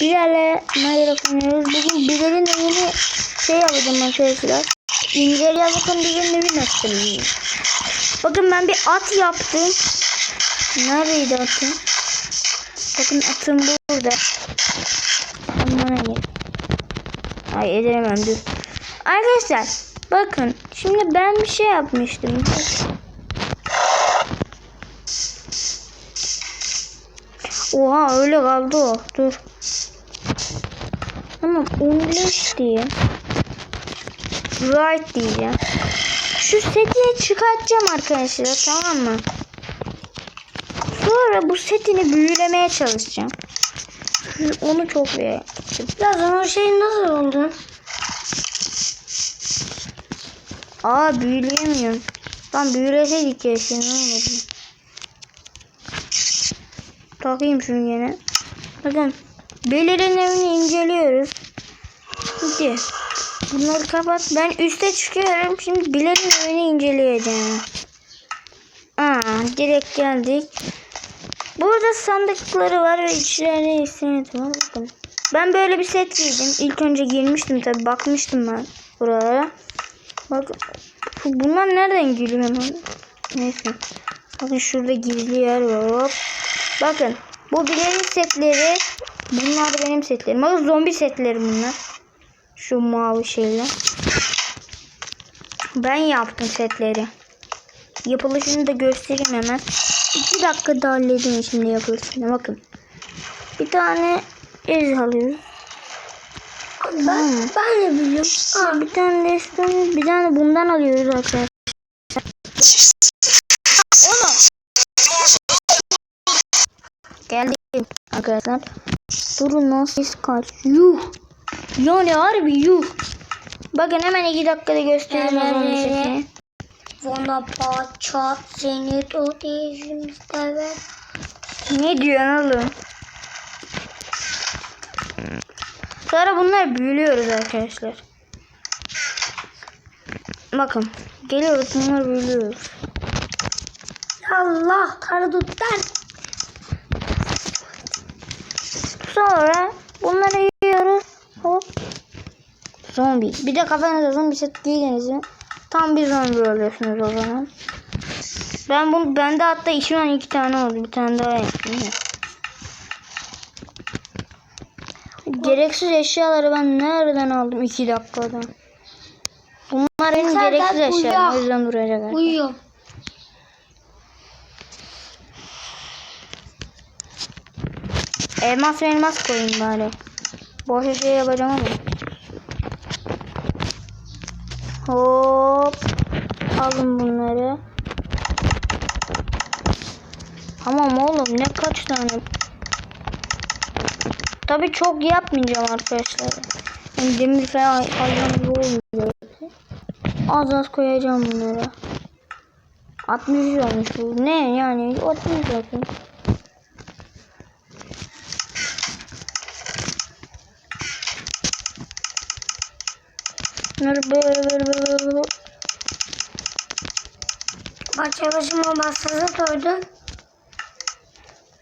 Bilal'le Minecraft oynuyoruz. Bugün Bilal'in evini şey yapacağım arkadaşlar. İnceleyeceğiz bakın Bilal'in evi nasıl. Bakın ben bir at yaptım. Neredeydi atım? Bakın atım burada. Aman hayır. Ay edemem dur. Arkadaşlar bakın şimdi ben bir şey yapmıştım. Oha öyle kaldı o. Dur. Tamam English diye. Right diyeceğim. Şu seti çıkartacağım arkadaşlar tamam mı? Sonra bu setini büyülemeye çalışacağım. Onu çok beğendim. Birazdan o şey nasıl oldu? Aa büyüleyemiyorum. Lan büyüleseydik ya şimdi ne olurdu? Takayım şunu yine. Bakın. Belirin evini inceliyoruz. Hadi. Bunları kapat. Ben üste çıkıyorum. Şimdi Bilal'in evini inceleyeceğim. Aa, direkt geldik. Burada sandıkları var ve içlerine istedim var. Bakın. Ben böyle bir set giydim. İlk önce girmiştim tabi. Bakmıştım ben buralara. Bak bunlar nereden giriyor lan? Neyse. Bakın şurada gizli yer var. Hop. Bakın bu Bilal'in setleri. Bunlar da benim setlerim. Bakın zombi setleri bunlar. Şu mavi şeyler. Ben yaptım setleri. Yapılışını da göstereyim hemen. 2 dakikada halledeyim şimdi yapılışını. Bakın. Bir tane ez alıyoruz. Ben, ben de biliyorum. Aa, bir tane de. Bir tane bundan alıyoruz arkadaşlar. Onu. Geldim arkadaşlar. Durun ses kaç. Yuh. Yani harbi yuh. Bakın hemen iki dakikada göstereyim setini. Vona paça seni tutayım istedim. Ne diyorsun oğlum? Sonra bunlar büyülüyoruz arkadaşlar. Bakın. Geliyoruz bunları büyülüyoruz. Allah karı. Sonra bunları yiyoruz. Hop. Zombi. Bir de kafanıza zombi set giydiniz mi? Tam bir zombi oluyorsunuz o zaman. Ben bunu bende hatta içimden iki tane oldu. Bir tane daha yaptım. Gereksiz eşyaları ben nereden aldım iki dakikada? Bunlar Yeter, gereksiz ben eşyalarım. O uyuyor. yüzden duracak. artık. Elmas ve elmas koyayım bari. Boş şey yapacağım ama. Hop. Alın bunları. Tamam oğlum ne kaç tane. Tabi çok yapmayacağım arkadaşlar. Yani demir falan hayvan gibi olmuyor. Az az koyacağım bunları. 60 olmuş bu. Ne yani 60 zaten. Bunları böyle böyle böyle böyle. Bahçe başıma masası koydum.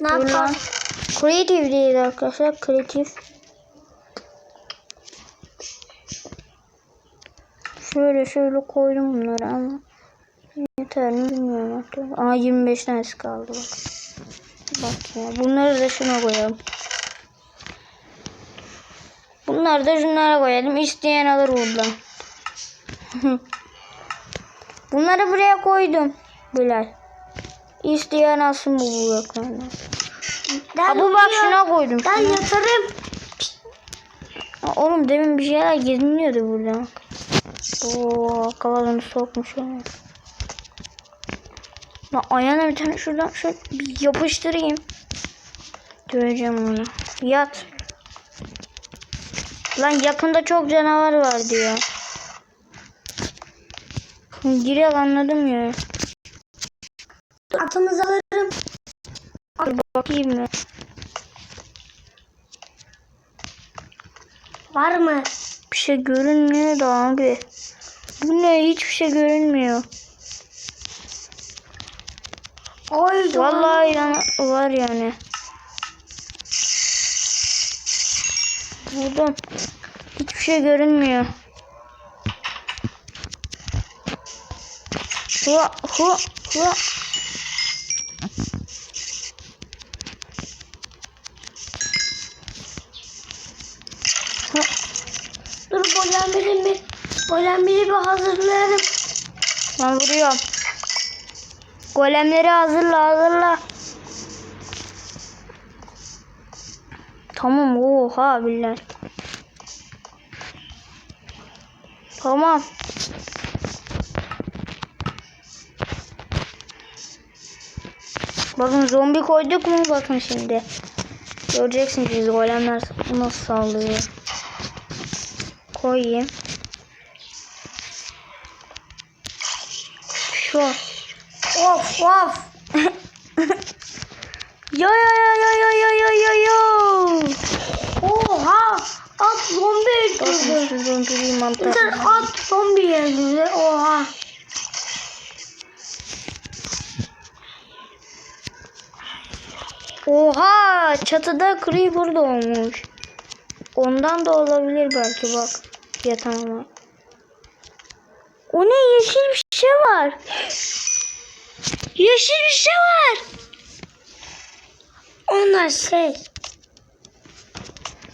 Ne yapalım? Creative değil arkadaşlar. Creative. Şöyle şöyle koydum bunları ama yeter mi bilmiyorum artık. Aa 25 tanesi kaldı bak. Bak ya bunları da şuna koyalım. Bunları da şunlara koyalım. İsteyen alır buradan. bunları buraya koydum. Bilal. İsteyen alsın bu bloklarını. Ha bu bak şuna koydum. Ben şuna. yatarım. Ha, Oğlum demin bir şeyler geziniyordu burada. Oo kafalarını sokmuş onu. Lan ayağına bir tane şuradan şöyle bir yapıştırayım. Döveceğim onu. Yat. Lan yakında çok canavar var diyor. Direkt anladım ya. Atımızı alırım. Dur bakayım mı? Var mı? Bir şey görünmüyor da abi. Bu ne? Hiçbir şey görünmüyor. Koydum. Vallahi yani var yani. Vurdum. Hiçbir şey görünmüyor. Hua hua hua. Dur golemleri bir golemleri bir hazırlayalım. Ben vuruyorum. Golemleri hazırla hazırla. Tamam oha billahi. Tamam. Bakın zombi koyduk mu bakın şimdi. Göreceksiniz golemler nasıl saldırıyor. Koyayım. Şu. Of of. Yo yo yo yo yo yo yo yo yo. Oha. At zombi öldürdü. şu zombiyi mantar. At zombi öldürdü. Oha. Oha çatıda creeper doğmuş. Ondan da olabilir belki bak. Yatağıma. O ne yeşil bir şey var. Yeşil bir şey var. Onlar şey.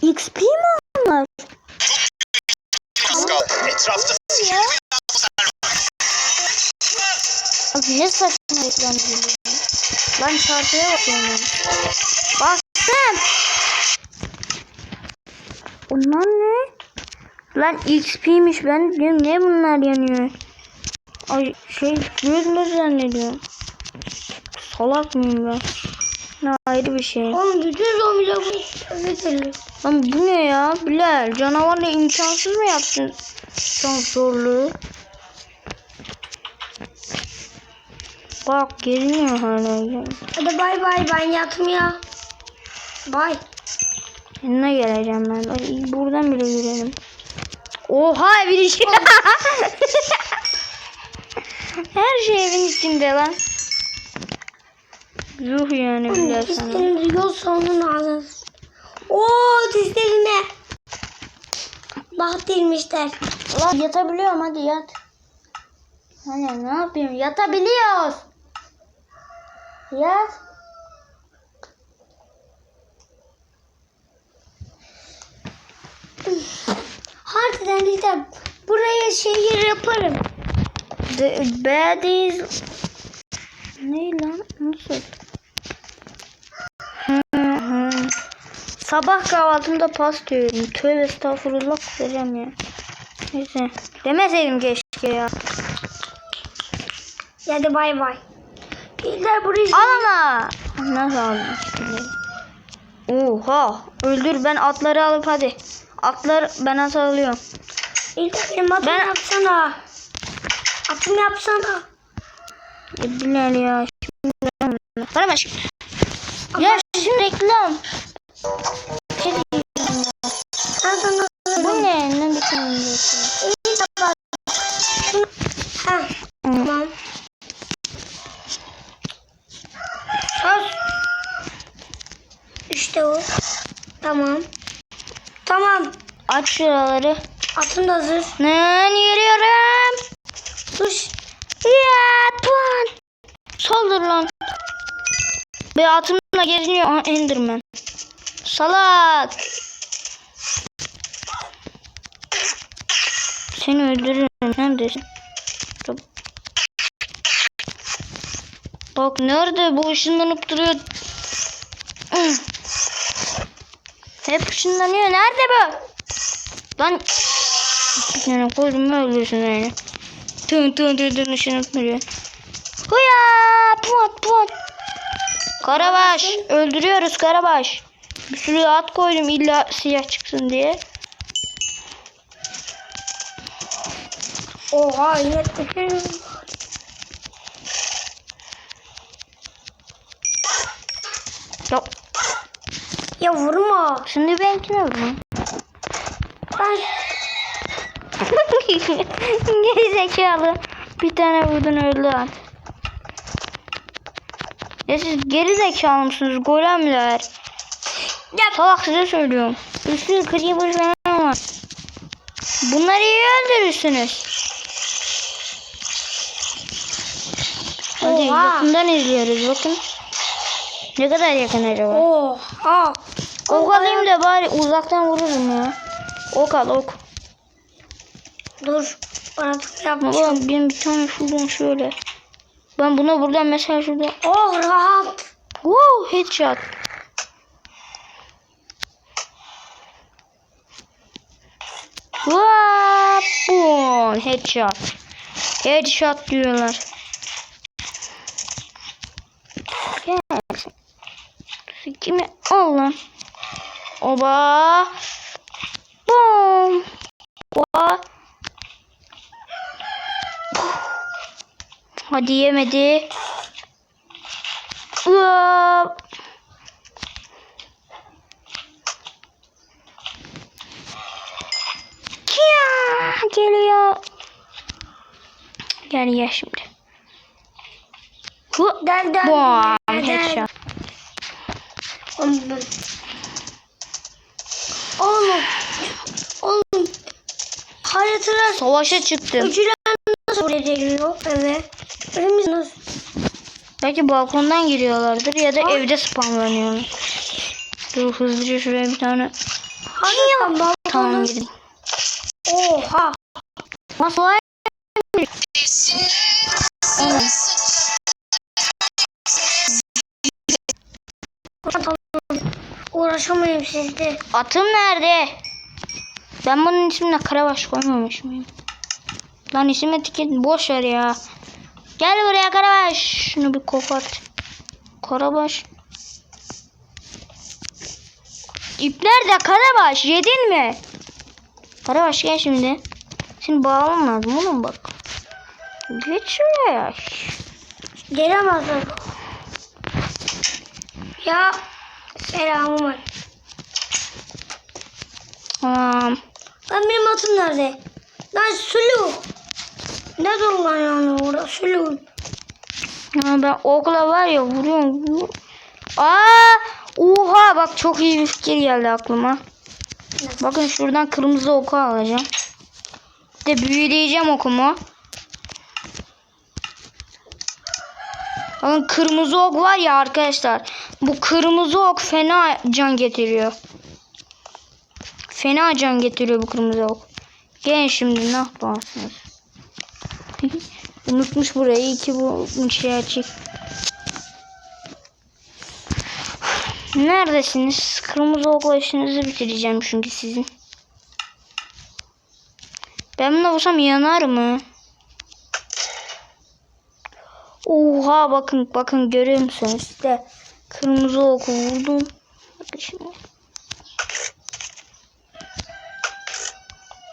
XP mi onlar? Etrafta. Abi ne saçma reklam geliyor. Lan çarpıya bakıyorum. Bastım. Bunlar ne? Lan XP'miş ben diyorum ne bunlar yanıyor? Ay şey göz mü zannediyorum. Salak mıyım ben? Ne ayrı bir şey. Oğlum bütün zombiler bu. Lan bu ne ya? Bilal canavarla imkansız mı yaptın? Son zorluğu. Bak gelmiyor hala. Hadi bay bay ben yatmaya. Bay. Yanına geleceğim ben. Ay, buradan bile girelim. Oha bir şey. Her şey evin içinde lan. Yuh yani sana. Dizlerimizi yol sonuna alırız. Oo dizlerine. Bak dilmişler. Lan yatabiliyorum hadi yat. Hani ne yapayım? Yatabiliyoruz. Yat. Harbiden diyeceğim. Buraya şehir yaparım. The baddies. Ne lan? Nasıl? Sabah kahvaltımda pas diyorum. Tövbe estağfurullah kusacağım ya. Neyse. Demeseydim keşke ya. Hadi bay bay. Dizler buraya Al ama. Nasıl aldın şimdi? Oha. Öldür ben atları alıp hadi. Atlar ben at alıyorum. İlter benim atımı Ben- yapsana. Atımı yapsana. Bilal ya. Bana baş. Ya reklam. Şuraları. Atım da hazır. Ben yürüyorum. Dur. Ya puan. Saldır lan. Bir atımla geziniyor. Aha Enderman. Salak. Seni öldürürüm. Neredesin? Bak nerede bu ışınlanıp duruyor. Hep ışınlanıyor. Nerede bu? Lan. Yani koydum öldürsün öyle. Tın tın tın tın ışınlanıp duruyor. Huya! Puat puat. Karabaş. Öldürüyoruz Karabaş. Bir sürü at koydum illa siyah çıksın diye. Oha yine tekerim. Ya Ya vurma. şimdi benimkine vurma. Ben Geri zekalı. Bir tane vurdun öldü at. Ya siz geri zekalı mısınız golemler? Salak size söylüyorum. Üstü creeper falan var. Bunları iyi öldürürsünüz. Hadi Oha. yakından izliyoruz bakın. Ne kadar yakın acaba? Oha. Ok alayım da bari uzaktan vururum ya. Ok al ok. Dur. Artık yapacağım. bak benim bir tane şuradan şöyle. Ben buna buradan mesela şuradan. Oh rahat. Wow headshot. Boom, headshot. Headshot diyorlar. Gelsin. Kimi al lan. Oba. Boom. Oba. Hadi yemedi. Kia geliyor. Gel ya şimdi. Hu. Bam. del, del. Headshot. Oğlum. Oğlum. Haritalar Savaşa çıktım. Öcüler nasıl buraya geliyor? Evet. Önümüz nasıl? Belki balkondan giriyorlardır ya da evde spamlanıyorlar. Dur hızlıca şuraya bir tane. Hani ya Tamam balkonun. gidelim. Oha. Nasıl var? Uğraşamıyorum sizde. Atım nerede? Ben bunun ismine Karabaş koymamış mıyım? Lan isim etiket boş ver ya. Gel buraya Karabaş. Şunu bir kopart. Karabaş. İp nerede Karabaş? Yedin mi? Karabaş gel şimdi. Seni bağlamam lazım oğlum bak. Geç şuraya. Gelemezler. Ya. Selamım var. Tamam. Lan benim atım nerede? Lan Sulu. Ne dolanıyor orada Sulu? Ya ben okla var ya vuruyorum. vuruyorum. Aa! Oha bak çok iyi bir fikir geldi aklıma. Bakın şuradan kırmızı oku alacağım. Bir de büyüleyeceğim okumu. Bakın kırmızı ok var ya arkadaşlar. Bu kırmızı ok fena can getiriyor. Fena can getiriyor bu kırmızı ok. Gelin şimdi ne yaparsınız? Unutmuş burayı. İyi ki bu şey açık. Neredesiniz? Kırmızı okla işinizi bitireceğim çünkü sizin. Ben bunu vursam yanar mı? Oha bakın bakın görüyor musunuz? İşte kırmızı oku vurdum. Bakın şimdi.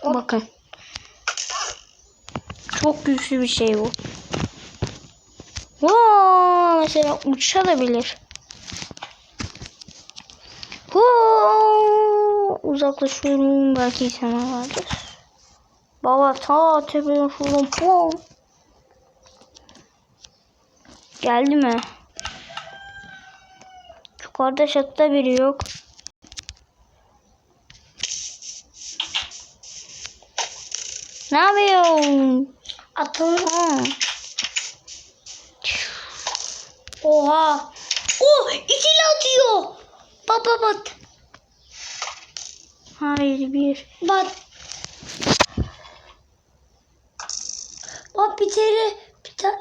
Bakın. Çok güçlü bir şey bu. Vaa, mesela uçabilir. Huu, uzaklaşıyorum. Belki sana vardır. Baba ta tepeden şuradan pum. Geldi mi? Yukarıda şatta biri yok. Ne yapıyorsun? Atım. Ha. Oha. Oh ikili atıyor. Bak bak. Hayır bir. Bak. Bak bir kere bir tane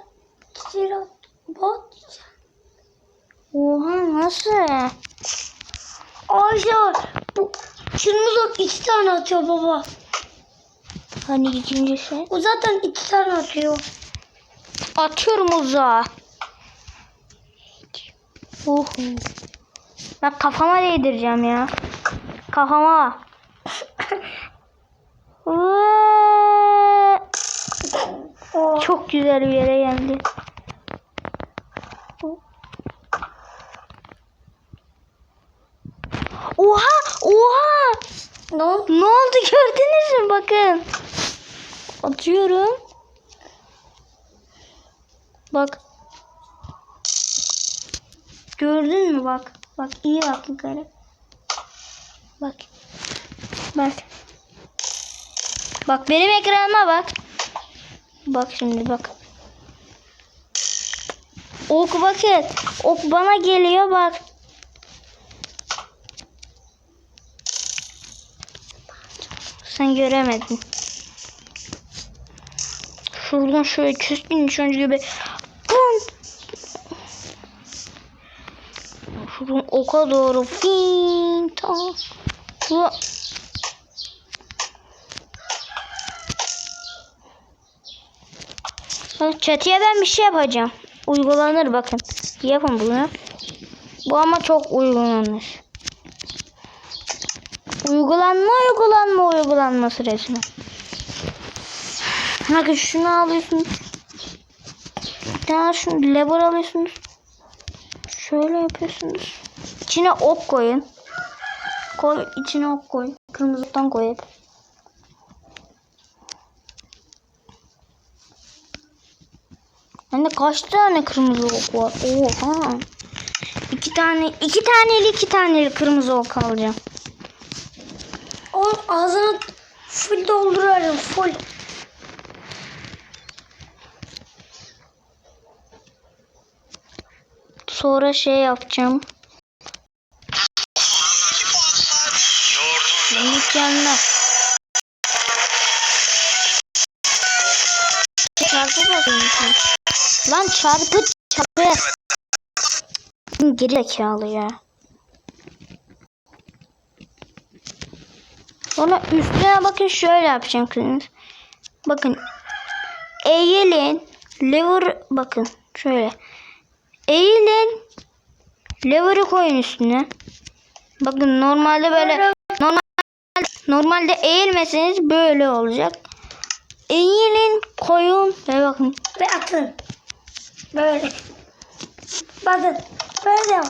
bir kere at. Bak. Oha nasıl? Ayşe bu kırmızı iki tane atıyor baba. Hani ikincisi? O zaten iki tane atıyor. Atıyorum uzağa. Oh. Ben kafama değdireceğim ya. Kafama. Oh. Çok güzel bir yere geldi. Oha! Oha! Ne oldu? Ne oldu gördünüz mü? Bakın. Atıyorum. Bak. Gördün mü bak. Bak iyi bak yukarı. Bak. Bak. Bak benim ekranıma bak. Bak şimdi bak. Ok bakın. Ok bana geliyor bak. Sen göremedin. Şuradan şöyle keskin nişancı gibi. Bam! Şuradan oka doğru. Fin, tamam. Çatıya ben bir şey yapacağım. Uygulanır bakın. Yapın bunu. Bu ama çok uygulanır. Uygulanma uygulanma uygulanması resmen. Bakın şunu alıyorsunuz. Tane şunu lever alıyorsunuz. Şöyle yapıyorsunuz. İçine ok koyun. Koy içine ok koy. Kırmızıdan koyun. Bende kaç tane kırmızı ok var? Oha. İki tane, iki taneli iki taneli kırmızı ok alacağım. O ağzını full dolduruyorum full. Sonra şey yapacağım. Mükemmel. Çarpı bakayım. Lan çarpı çarpı. Geri zekalı ya. Sonra üstüne bakın şöyle yapacağım kızınız. Bakın. Eğilin. Lever bakın. Şöyle. Eğilin. Lever'ı koyun üstüne. Bakın normalde böyle normal normalde eğilmeseniz böyle olacak. Eğilin koyun ve bakın. Ve atın. Böyle. Bakın. Böyle.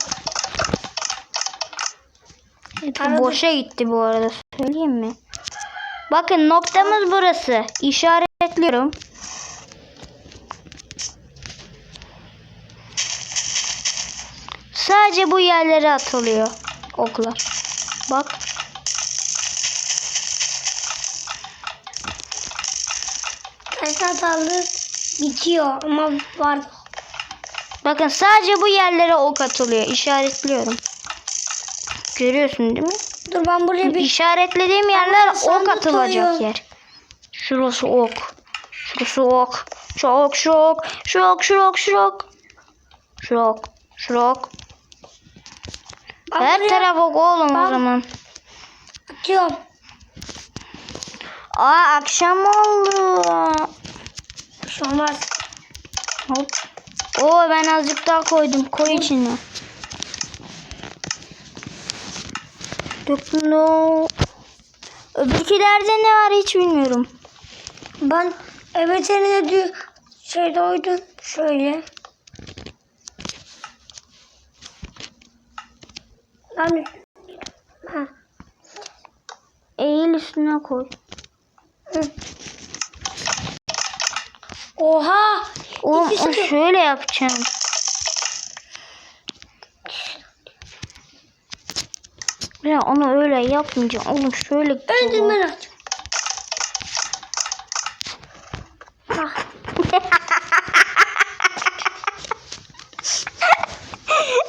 Hepsi boşa gitti bu arada söyleyeyim mi? Bakın noktamız burası. İşaretliyorum. Sadece bu yerlere atılıyor oklar. Bak. Hatalı bitiyor ama var. Bakın sadece bu yerlere ok atılıyor. İşaretliyorum. Görüyorsun değil mi? Dur ben buraya bir İşaretlediğim yerler ok atılacak koyuyor. yer. Şurası ok. Şurası ok. Şu ok, şu ok. Şu ok, şu ok, şu ok. Şu ok, şu ok. Ben Her buraya taraf ok oğlum o zaman. atıyorum. Aa akşam oldu. Bir şey olmaz. Hop. Oo ben azıcık daha koydum. Koy içine. Döktüm de o. Öbürkülerde ne var hiç bilmiyorum. Ben evet eline diyor şeyde oydum şöyle. Ben ha. Eğil üstüne koy. Hı. Oha! Oğlum o şöyle yapacağım. Ya onu öyle yapmayacağım. Oğlum şöyle Önce yapacağım. ben aç. Ah,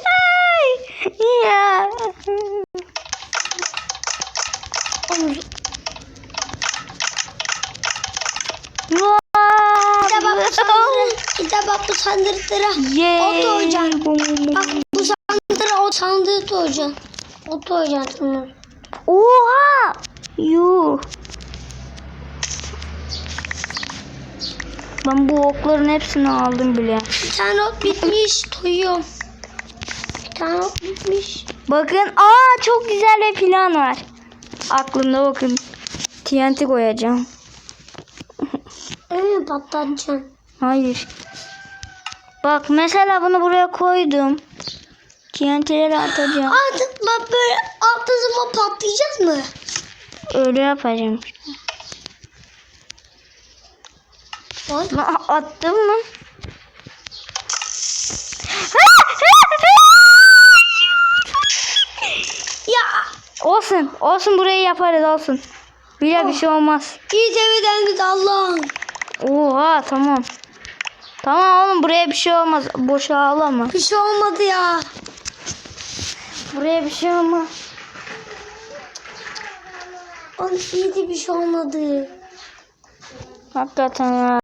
Ay, ya. olmuş. Vay. Bir de bak bu sandığı, bir de bak bu sandıklara Yay. o doyacaksın. Bum, bum, bum. Bak bu sandıklara o sandığı doyacaksın. O doyacaksın. Oha! Yuh. Ben bu okların hepsini aldım bile. Bir tane ot bitmiş. Toyuyorum. Bir tane ot bitmiş. Bakın aa çok güzel bir plan var. Aklımda bakın. TNT koyacağım. Öyle patlatacaksın. Hayır. Bak mesela bunu buraya koydum. TNT'leri atacağım. Artık bak böyle altta zıma patlayacak mı? Öyle yapacağım. Lan Attım mı? Ya Olsun. Olsun burayı yaparız olsun. Bile bir şey olmaz. İyi seviyeden Allah'ım. Oha tamam. Tamam oğlum buraya bir şey olmaz. Boşa ağlama. Bir şey olmadı ya. Buraya bir şey olmaz. Oğlum iyi de bir şey olmadı. Hakikaten ha.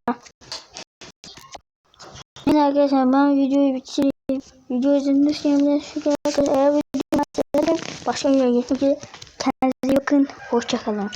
Neyse arkadaşlar ben videoyu bitireyim. Video izlediğiniz için şükür arkadaşlar. Eğer videoyu başka bir video görüşmek üzere. Kendinize bakın. Hoşçakalın.